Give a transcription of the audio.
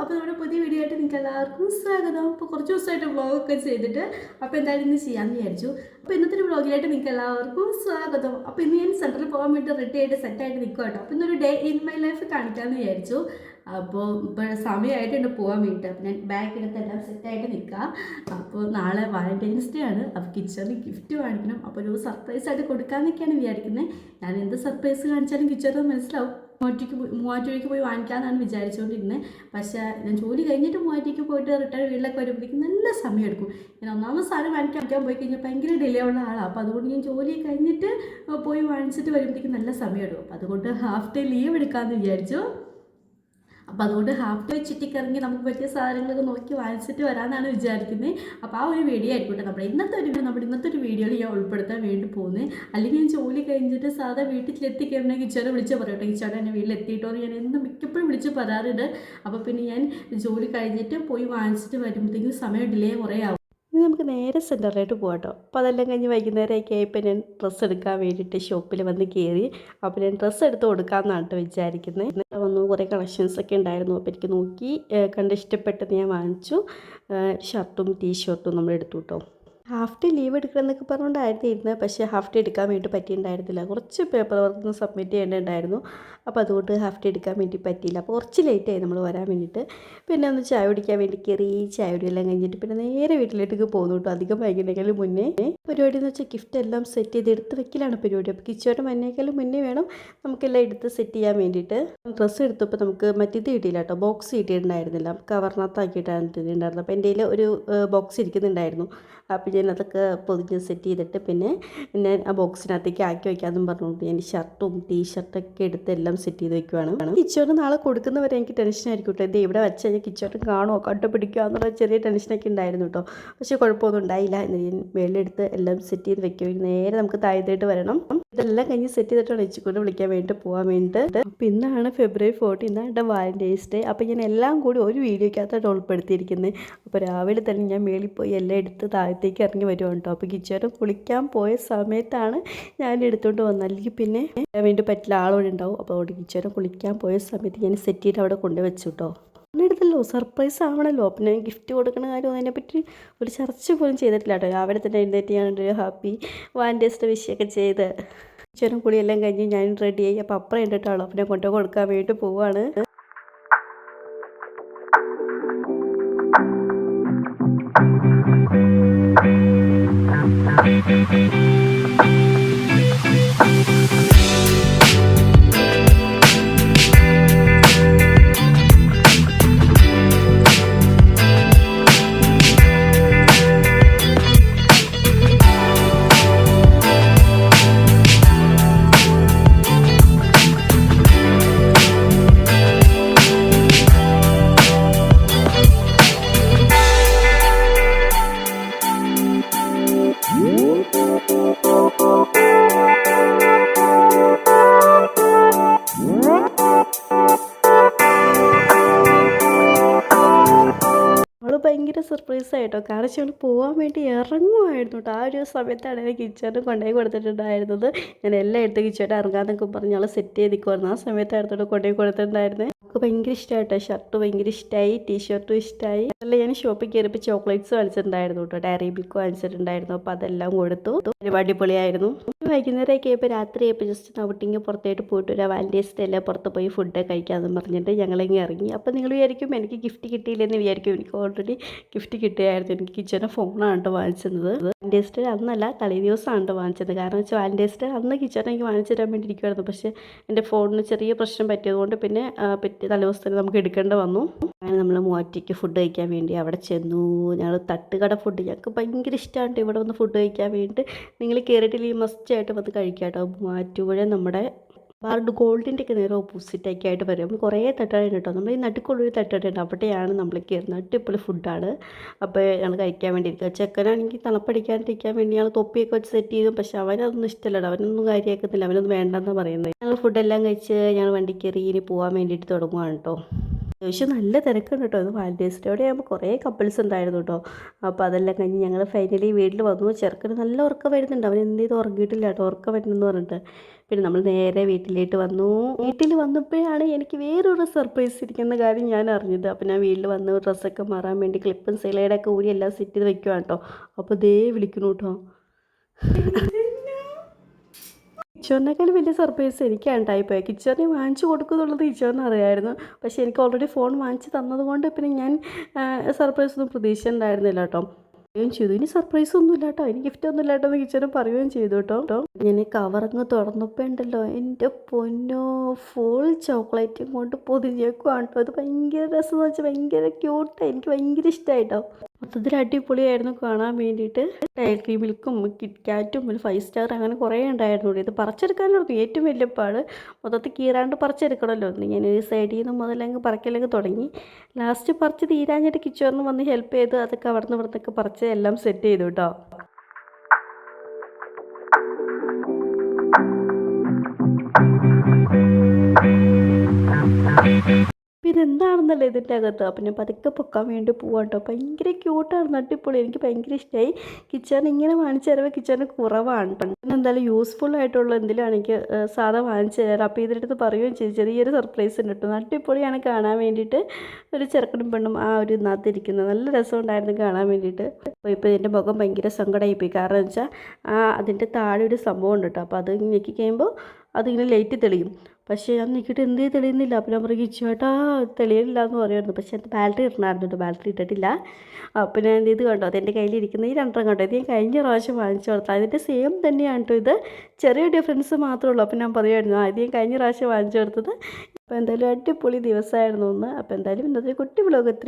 അപ്പോൾ നമ്മുടെ പുതിയ വീഡിയോ ആയിട്ട് നിങ്ങൾക്ക് എല്ലാവർക്കും സ്വാഗതം. അപ്പോൾ കുറച്ച് ദിവസമായിട്ട് വ്ളോഗൊക്കെ ചെയ്തിട്ട് അപ്പോൾ എന്തായാലും ഇന്ന് ചെയ്യാമെന്ന് വിചാരിച്ചു. അപ്പോൾ ഇന്നത്തെ ഒരു വ്ളോഗിലായിട്ട് നിങ്ങൾക്ക് എല്ലാവർക്കും സ്വാഗതം. അപ്പോൾ ഇന്ന് ഞാൻ സെന്ററിൽ പോകാൻ വേണ്ടി റെഡി ആയിട്ട് സെറ്റായിട്ട് നിൽക്കുക കേട്ടോ അപ്പോൾ ഇന്നൊരു ഡേ ഇൻ മൈ ലൈഫ് കാണിക്കാമെന്ന് വിചാരിച്ചു. അപ്പോൾ ഇപ്പോൾ സമയമായിട്ടുണ്ട് പോകാൻ വേണ്ടിയിട്ട്. അപ്പോൾ ഞാൻ ബാഗ് എടുത്ത് എല്ലാം സെറ്റായിട്ട് നിൽക്കാം അപ്പോൾ നാളെ വാലന്റൈൻസ് ഡേ ആണ്. അപ്പോൾ കിച്ചണിൽ ഗിഫ്റ്റ് കാണിക്കണം അപ്പോൾ ഒരു സർപ്രൈസ് ആയിട്ട് കൊടുക്കാമെന്നൊക്കെയാണ് വിചാരിക്കുന്നത് ഞാൻ എന്ത് സർപ്രൈസ് കാണിച്ചാലും കിച്ചണിൽ മനസ്സിലാവും. മൂവാറ്റയ്ക്ക് പോയി മൂവാറ്റുപുഴയ്ക്ക് പോയി വാങ്ങിക്കാമെന്നാണ് വിചാരിച്ചുകൊണ്ടിരുന്നത് പക്ഷേ ഞാൻ ജോലി കഴിഞ്ഞിട്ട് മൂവാറ്റയ്ക്ക് പോയിട്ട് റിട്ടയർ വീട്ടിലൊക്കെ വരുമ്പോഴേക്കും നല്ല സമയം എടുക്കും ഞാൻ ഒന്നാമത് സാധനം വാങ്ങിക്കാൻ വാങ്ങിക്കാൻ പോയി കഴിഞ്ഞാൽ ഭയങ്കര ഡിലേ ഉള്ള ആളാണ് അപ്പോൾ അതുകൊണ്ട് ഞാൻ ജോലി കഴിഞ്ഞിട്ട് പോയി വാങ്ങിച്ചിട്ട് വരുമ്പോഴേക്കും നല്ല സമയം എടുക്കും അപ്പോൾ അതുകൊണ്ട് ഹാഫ് ഡേ ലീവ് എടുക്കാമെന്ന് വിചാരിച്ചു. അപ്പോൾ അതുകൊണ്ട് ഹാഫ് ഡേ ഇറങ്ങി നമുക്ക് പറ്റിയ സാധനങ്ങളൊക്കെ നോക്കി വാങ്ങിച്ചിട്ട് വരാമെന്നാണ് വിചാരിക്കുന്നത് അപ്പോൾ ആ ഒരു വീഡിയോ ആയിക്കോട്ടെ. നമ്മുടെ ഇന്നത്തെ ഒരു നമ്മുടെ ഇന്നത്തെ ഒരു വീഡിയോയിൽ ഞാൻ ഉൾപ്പെടുത്താൻ വേണ്ടി പോകുന്നത് അല്ലെങ്കിൽ ഞാൻ ജോലി കഴിഞ്ഞിട്ട് സാധാ വീട്ടിലെത്തി കഴിയുമ്പോൾ കിച്ചോനെ വിളിച്ച് പറയട്ടെ. കിച്ചോനെ എന്നെ വീട്ടിലെത്തിയിട്ടോ ഞാൻ എന്നും മിക്കപ്പോഴും വിളിച്ച് പറയാറുണ്ട്. അപ്പോൾ പിന്നെ ഞാൻ ജോലി കഴിഞ്ഞിട്ട് പോയി വാങ്ങിച്ചിട്ട് വരുമ്പോഴത്തേക്കും സമയം ഡിലേ കുറേ ആവും. ഇനി നമുക്ക് നേരെ സെന്ററിലോട്ട് പോകാം അപ്പോൾ അതെല്ലാം കഴിഞ്ഞ് വൈകുന്നേരമൊക്കെ ആയപ്പോൾ ഞാൻ ഡ്രസ്സ് എടുക്കാൻ വേണ്ടിയിട്ട് ഷോപ്പിൽ വന്ന് കയറി. അപ്പോൾ ഞാൻ ഡ്രസ്സ് എടുത്ത് കൊടുക്കാമെന്നാണ് കേട്ടോ വിചാരിക്കുന്നത് എന്നിട്ട് വന്നു കുറേ കളക്ഷൻസ് ഒക്കെ ഉണ്ടായിരുന്നു. അപ്പോൾ എനിക്ക് നോക്കി കണ്ട് ഇഷ്ടപ്പെട്ടത് ഞാൻ വാങ്ങിച്ചു. ഷർട്ടും ടീഷർട്ടും നമ്മൾ എടുത്തു കേട്ടോ. ഹാഫ് ഡേ ലീവ് എടുക്കണമെന്നൊക്കെ പറഞ്ഞുകൊണ്ടായിരുന്നു ഇരുന്നത്. പക്ഷേ ഹാഫ് ഡേ എടുക്കാൻ വേണ്ടി പറ്റിയിട്ടുണ്ടായിരുന്നില്ല. കുറച്ച് പേപ്പർ വർക്ക് സബ്മിറ്റ് ചെയ്യേണ്ടതുണ്ടായിരുന്നു. അപ്പോൾ അതുകൊണ്ട് ഹാഫ് ഡേ എടുക്കാൻ വേണ്ടി പറ്റിയില്ല. അപ്പോൾ കുറച്ച് ലേറ്റായി നമ്മൾ വരാൻ വേണ്ടിയിട്ട്. പിന്നെ ഒന്ന് ചായ കുടിക്കാൻ വേണ്ടി കയറി ചായ കുടിയെല്ലാം കഴിഞ്ഞിട്ട് പിന്നെ നേരെ വീട്ടിലേക്ക് പോകുന്നു കേട്ടോ. അധികം വൈകുന്നേക്കാളും മുന്നേ പരിപാടി എന്ന് വെച്ചാൽ ഗിഫ്റ്റ് എല്ലാം സെറ്റ് ചെയ്ത് എടുത്ത് വെക്കലാണ് പരിപാടി. അപ്പോൾ കിച്ചോട്ട് മഞ്ഞേക്കാളും മുന്നേ വേണം നമുക്കെല്ലാം എടുത്ത് സെറ്റ് ചെയ്യാൻ വേണ്ടിയിട്ട്. ഡ്രസ്സ് എടുത്തപ്പോൾ നമുക്ക് മറ്റേത് കിട്ടിയില്ല കേട്ടോ. ബോക്സ് കിട്ടിയിട്ടുണ്ടായിരുന്നില്ല. കവറിനകത്താക്കിയിട്ടാണ് ഉണ്ടായിരുന്നത് അപ്പോൾ എന്റെ ഒരു ബോക്സ് ഇരിക്കുന്നുണ്ടായിരുന്നു. അപ്പോൾ അതൊക്കെ പൊതിഞ്ഞ് സെറ്റ് ചെയ്തിട്ട് പിന്നെ ഞാൻ ആ ബോക്സിനകത്തേക്ക് ആക്കി വയ്ക്കാമെന്നും പറഞ്ഞുകൊണ്ട് ഞാൻ ഷർട്ടും ടീഷർട്ടൊക്കെ എടുത്ത് എല്ലാം സെറ്റ് ചെയ്ത് വെക്കുവാണ്. കിച്ചോട്ട് നാളെ കൊടുക്കുന്നവരെ എനിക്ക് ടെൻഷനായിരിക്കും കേട്ടോ ഇത് ഇവിടെ വെച്ച് കഴിഞ്ഞാൽ കിച്ചോട്ട് കാണുമോ കണ്ടുപിടിക്കുക എന്നുള്ള ചെറിയ ടെൻഷനൊക്കെ ഉണ്ടായിരുന്നു കേട്ടോ പക്ഷേ കുഴപ്പമൊന്നും ഉണ്ടായില്ല. എന്ന് ഞാൻ മേളിലെടുത്ത് എല്ലാം സെറ്റ് ചെയ്ത് വെക്കും നേരെ നമുക്ക് താഴത്തേട്ട് വരണം. ഇതെല്ലാം കഴിഞ്ഞ് സെറ്റ് ചെയ്തിട്ടാണ് ഇച്ചിക്കൊണ്ട് വിളിക്കാൻ വേണ്ടി പോകാൻ വേണ്ടിയിട്ട് പിന്നാണ് ഇന്നാണ് ഫെബ്രുവരി ഫോർട്ടീൻ ഇന്നാണ് വാലന്റൈൻസ് ഡേ അപ്പോൾ ഞാൻ എല്ലാം കൂടി ഒരു വീഡിയോക്കകത്തായിട്ട് ഉൾപ്പെടുത്തിയിരിക്കുന്നത് അപ്പോൾ രാവിലെ തന്നെ ഞാൻ മേളിൽ പോയി എല്ലാം എടുത്ത് താഴത്തേക്ക് ഇറങ്ങി വരുവാണ് കേട്ടോ അപ്പോൾ കിച്ചേരം കുളിക്കാൻ പോയ സമയത്താണ് ഞാൻ എടുത്തുകൊണ്ട് വന്നത് അല്ലെങ്കിൽ പിന്നെ വേണ്ടി പറ്റില്ല ആളോടെ ഉണ്ടാവും. അപ്പോൾ അവിടെ കിച്ചേരം കുളിക്കാൻ പോയ സമയത്ത് ഞാൻ സെറ്റ് ചെയ്തിട്ട് അവിടെ കൊണ്ടുവച്ചു കേട്ടോ എടുത്തല്ലോ സർപ്രൈസ് ആവണല്ലോ. പിന്നെ ഗിഫ്റ്റ് കൊടുക്കുന്ന കാര്യം അതിനെപ്പറ്റി ഒരു ചർച്ച പോലും ചെയ്തിട്ടില്ല കേട്ടോ. രാവിലെ തന്നെ എഴുന്നേറ്റ് ഞാൻ ഒരു ഹാപ്പി വാലന്റൈൻസ് വിഷയൊക്കെ ചെയ്ത് ചെറും എല്ലാം കഴിഞ്ഞ് ഞാൻ റെഡിയായി അപ്പം അപ്പുറം ഉണ്ടിട്ടാളോ പിന്നെ കൊണ്ടു കൊടുക്കാൻ വേണ്ടി പോവാണ്. അവൾ ആയിട്ടോ കാരണം അവൾ പോകാൻ വേണ്ടി ഇറങ്ങുമായിരുന്നു കേട്ടോ ആ ഒരു സമയത്താണ് എനിക്ക് കിച്ചണിൽ കൊണ്ടുപോയി കൊടുത്തിട്ടുണ്ടായിരുന്നത്. ഞാൻ എല്ലാം എടുത്ത് കിച്ചണിൽ ഇറങ്ങാമെന്നൊക്കെ പറഞ്ഞ് ഞങ്ങൾ സെറ്റ് ചെയ്ത് നിൽക്കുമായിരുന്നു ആ സമയത്തായിരുന്നു കൊണ്ടുപോയി കൊടുത്തിട്ടുണ്ടായിരുന്നത് നമുക്ക് ഭയങ്കര ഇഷ്ടമായിട്ടോ ഷർട്ട് ഭയങ്കര ഇഷ്ടമായി ടീഷർട്ടും ഇഷ്ടമായി അല്ല ഞാൻ ഷോപ്പിൽ കയറിയപ്പോൾ ചോക്ലേറ്റ്സ് വാങ്ങിച്ചിട്ടുണ്ടായിരുന്നു കേട്ടോ ഡയറി ബിൽക്ക് വാങ്ങിച്ചിട്ടുണ്ടായിരുന്നു. അപ്പോൾ അതെല്ലാം കൊടുത്തു. ഒരു അടിപൊളിയായിരുന്നു. വൈകുന്നേരമൊക്കെ ആയപ്പോൾ രാത്രി ആയപ്പോൾ ജസ്റ്റ് ഔട്ടിങ് പുറത്തായിട്ട് പോയിട്ട് ഒരു വാലന്റൈൻസ് ഡേ അല്ലേ പുറത്ത് പോയി ഫുഡ് കഴിക്കാമെന്ന് പറഞ്ഞിട്ട് ഞങ്ങളിങ്ങനെ ഇറങ്ങി. അപ്പോൾ നിങ്ങൾ വിചാരിക്കും എനിക്ക് ഗിഫ്റ്റ് കിട്ടിയില്ലെന്ന് വിചാരിക്കും. എനിക്ക് ഓൾറെഡി ഗിഫ്റ്റ് കിട്ടിയായിരുന്നു എനിക്ക് കിച്ചന്റെ ഫോണാണ് കേട്ടോ വാങ്ങിച്ചത് വാലന്റൈൻസ് ഡേ അന്നല്ല തലേ ദിവസമാണ് കേട്ടോ വാങ്ങിച്ചത്. കാരണം വെച്ചാൽ വാലന്റൈൻസ് ഡേ അന്ന് കിച്ചൺ എനിക്ക് വാങ്ങിച്ചു തരാൻ വേണ്ടി ഇരിക്കുമായിരുന്നു പക്ഷേ എന്റെ ഫോണിന് ചെറിയ പ്രശ്നം പറ്റിയതുകൊണ്ട് പിന്നെ പറ്റി തലേ ദിവസത്തിന് നമുക്ക് എടുക്കേണ്ടി വന്നു. അങ്ങനെ നമ്മൾ മൂവാറ്റയ്ക്ക് ഫുഡ് കഴിക്കാൻ വേണ്ടി അവിടെ ചെന്നു. ഞങ്ങൾ തട്ടുകട ഫുഡ് ഞങ്ങൾക്ക് ഭയങ്കര ഇഷ്ടമാണ് ഇവിടെ വന്ന് ഫുഡ് കഴിക്കാൻ വേണ്ടി നിങ്ങൾ കയറിയിട്ടില്ലെങ്കിൽ മസ്റ്റ് ആയിട്ട് വന്ന് കഴിക്കാം കേട്ടോ മൂവാറ്റുപുഴ നമ്മുടെ ബാർഡ് ഗോൾഡിന്റെ ഒക്കെ നേരെ ഓപ്പോസിറ്റൊക്കെ ആയിട്ട് വരും. കുറേ തട്ടുകടയുണ്ട് കേട്ടോ. നമ്മൾ ഈ നടുക്കുള്ളൊരു തട്ടുകടയുണ്ട്. അവിടെയാണ് നമ്മൾ കയറുന്നത്. അടിപൊളി ഫുഡാണ് അപ്പോൾ ഞങ്ങൾ കഴിക്കാൻ വേണ്ടി ഇരിക്കുക. ചെക്കനാണെങ്കിൽ തണുപ്പടിക്കാണ്ടിരിക്കാൻ വേണ്ടി ഞങ്ങൾ തൊപ്പിയൊക്കെ വെച്ച് സെറ്റ് ചെയ്തു. പക്ഷേ അവനതൊന്നും ഇഷ്ടമല്ല അവനൊന്നും കാര്യമാക്കുന്നില്ല. അവനൊന്നും വേണ്ടെന്നാണ് പറയുന്നത്. ഞങ്ങൾ ഫുഡെല്ലാം കഴിച്ച് ഞങ്ങൾ വണ്ടി കയറി ഇനി പോകാൻ വേണ്ടിയിട്ട് തുടങ്ങുകയാണ് കേട്ടോ. അത്യാവശ്യം നല്ല തിരക്കുണ്ട് കേട്ടോ. ഇത് ഡേ അവിടെ ആകുമ്പോൾ കുറേ കപ്പിൾസ് ഉണ്ടായിരുന്നു കേട്ടോ. അപ്പോൾ അതെല്ലാം കഴിഞ്ഞ് ഞങ്ങൾ ഫൈനലി വീട്ടിൽ വന്നു. ചെറുക്കന് നല്ല ഉറക്കം വരുന്നുണ്ട്. അവൻ എന്ത് ചെയ്ത്? ഉറങ്ങിയിട്ടില്ല കേട്ടോ. ഉറക്കം വരുന്നെന്ന് പറഞ്ഞിട്ട്. പിന്നെ നമ്മൾ നേരെ വീട്ടിലേക്ക് വന്നു. വീട്ടിൽ വന്നപ്പോഴാണ് എനിക്ക് വേറൊരു സർപ്രൈസ് ഇരിക്കുന്ന കാര്യം ഞാൻ അറിഞ്ഞത്. അപ്പോൾ ഞാൻ വീട്ടിൽ വന്ന് ഡ്രസ്സൊക്കെ മാറാൻ വേണ്ടി ക്ലിപ്പും സിലയുടെയൊക്കെ ഊരി എല്ലാം സെറ്റ് ചെയ്ത് വെക്കുവാണ് കേട്ടോ. അപ്പോൾ ദേ വിളിക്കുന്നു കേട്ടോ. കിച്ചോറിനേക്കാൾ വലിയ സർപ്രൈസ് എനിക്കാണ് ഉണ്ടായിപ്പോയത് കിച്ചോറിനെ വാങ്ങിച്ചു കൊടുക്കുന്നുള്ളത് കിച്ചോറിന് അറിയായിരുന്നു. പക്ഷേ എനിക്ക് ഓൾറെഡി ഫോൺ വാങ്ങിച്ച് തന്നതുകൊണ്ട് പിന്നെ ഞാൻ സർപ്രൈസ് ഒന്നും പ്രതീക്ഷിച്ചിട്ടുണ്ടായിരുന്നില്ല കേട്ടോ പറയുകയും ചെയ്തു. ഇനി സർപ്രൈസ് ഒന്നും ഇല്ല കേട്ടോ ഇനി ഗിഫ്റ്റ് ഒന്നും ഇല്ല കേട്ടോ എന്ന് കിച്ചനും പറയുകയും ചെയ്തു കേട്ടോ ഞാൻ കവറങ്ങ് തുറന്നപ്പോൾ ഉണ്ടല്ലോ എന്റെ പൊന്നോ ഫുൾ ചോക്ലേറ്റും കൊണ്ട് പൊതിഞ്ഞേക്കുവാണ് കേട്ടോ അത് ഭയങ്കര രസം എന്ന് വെച്ചാൽ ഭയങ്കര ക്യൂട്ടാണ് എനിക്ക് ഭയങ്കര ഇഷ്ടമായിട്ടോ മൊത്തത്തിൽ അടിപൊളിയായിരുന്നു കാണാൻ വേണ്ടിയിട്ട്. ഡയറി മിൽക്കും കിറ്റ് കാറ്റും ഒരു ഫൈവ് സ്റ്റാർ അങ്ങനെ കുറേ ഉണ്ടായിരുന്നു ഇത് പറിച്ചെടുക്കാനായിരുന്നു ഏറ്റവും വലിയ പാട്. മൊത്തത്തിൽ കീറാണ്ട് പറിച്ചെടുക്കണമല്ലോ. എന്ന് ഞാൻ ഒരു സൈഡിൽ നിന്ന് മുതലങ്ങ് പറക്കലങ്ങ് തുടങ്ങി. ലാസ്റ്റ് പറിച്ച് തീരാഞ്ഞിട്ട് കിച്ചറിന് വന്ന് ഹെൽപ്പ് ചെയ്ത് അതൊക്കെ അവിടെ നിന്ന് പറിച്ച് എല്ലാം സെറ്റ് ചെയ്തു കേട്ടോ എന്താണെന്നല്ലേ ഇതിന്റെ അകത്ത്? അപ്പം ഞാൻ പതുക്കെ പൊക്കാൻ വേണ്ടി പോവാം കേട്ടോ ഭയങ്കര ക്യൂട്ടാണ് അടിപൊളി. എനിക്ക് ഭയങ്കര ഇഷ്ടമായി കിച്ചൺ ഇങ്ങനെ വാങ്ങിച്ചു തരുമ്പോൾ കിച്ചണ് കുറവാണ്. പിന്നെ എന്തായാലും യൂസ്ഫുൾ ആയിട്ടുള്ള എന്തെങ്കിലും എനിക്ക് സാധാ വാങ്ങിച്ചു തരാം അപ്പോൾ ഇതിന്റെ അടുത്ത് പറയുകയും ചെയ്തു. ചെറിയൊരു സർപ്രൈസ് ഉണ്ട് കേട്ടോ അടിപൊളിയാണ് കാണാൻ വേണ്ടിയിട്ട്. ഒരു ചെറുക്കനും പെണ്ണും ആ ഒരു ഇതിനകത്തിരിക്കുന്നത് നല്ല രസമുണ്ടായിരുന്നു കാണാൻ വേണ്ടിയിട്ട്. അപ്പോൾ ഇപ്പോൾ ഇതിന്റെ മുഖം ഭയങ്കര സങ്കടമായിപ്പോയി. കാരണം വെച്ചാൽ ആ അതിന്റെ താഴെ ഒരു സംഭവം ഉണ്ട് കേട്ടോ അപ്പോൾ അത് ഞെക്കി കഴിയുമ്പോൾ അതിങ്ങനെ ലൈറ്റ് തെളിയും. പക്ഷേ ഞാൻ നോക്കിയിട്ട് എന്തേ തെളിയുന്നില്ല. അപ്പം ഞാൻ പറയും ചേട്ടാ തെളിയില്ല എന്ന് പറയുമായിരുന്നു പക്ഷേ എന്റെ ബാറ്ററി ഇടണമായിരുന്നു കേട്ടോ. ബാറ്ററി ഇട്ടിട്ടില്ല. അപ്പം ഞാൻ എന്ത് ഇത് കണ്ടോ അതെന്റെ കയ്യിലിരിക്കുന്ന ഈ രണ്ടെണ്ണം കണ്ടോ ഇത് ഞാൻ കഴിഞ്ഞ പ്രാവശ്യം വാങ്ങിച്ചു കൊടുത്തത്. അതിന്റെ സെയിം തന്നെയാണ് കേട്ടോ ഇത്. ചെറിയ ഡിഫറൻസ് മാത്രമേ ഉള്ളൂ. അപ്പം ഞാൻ പറയുമായിരുന്നു ആദ്യം ഞാൻ കഴിഞ്ഞ പ്രാവശ്യം വാങ്ങിച്ചു കൊടുത്തത്. അപ്പോൾ എന്തായാലും അടിപൊളി ദിവസമായിരുന്നു ഒന്ന് അപ്പോൾ എന്തായാലും ഇന്നത്തെ കുട്ടി ബ്ലോഗ് എത്രയോ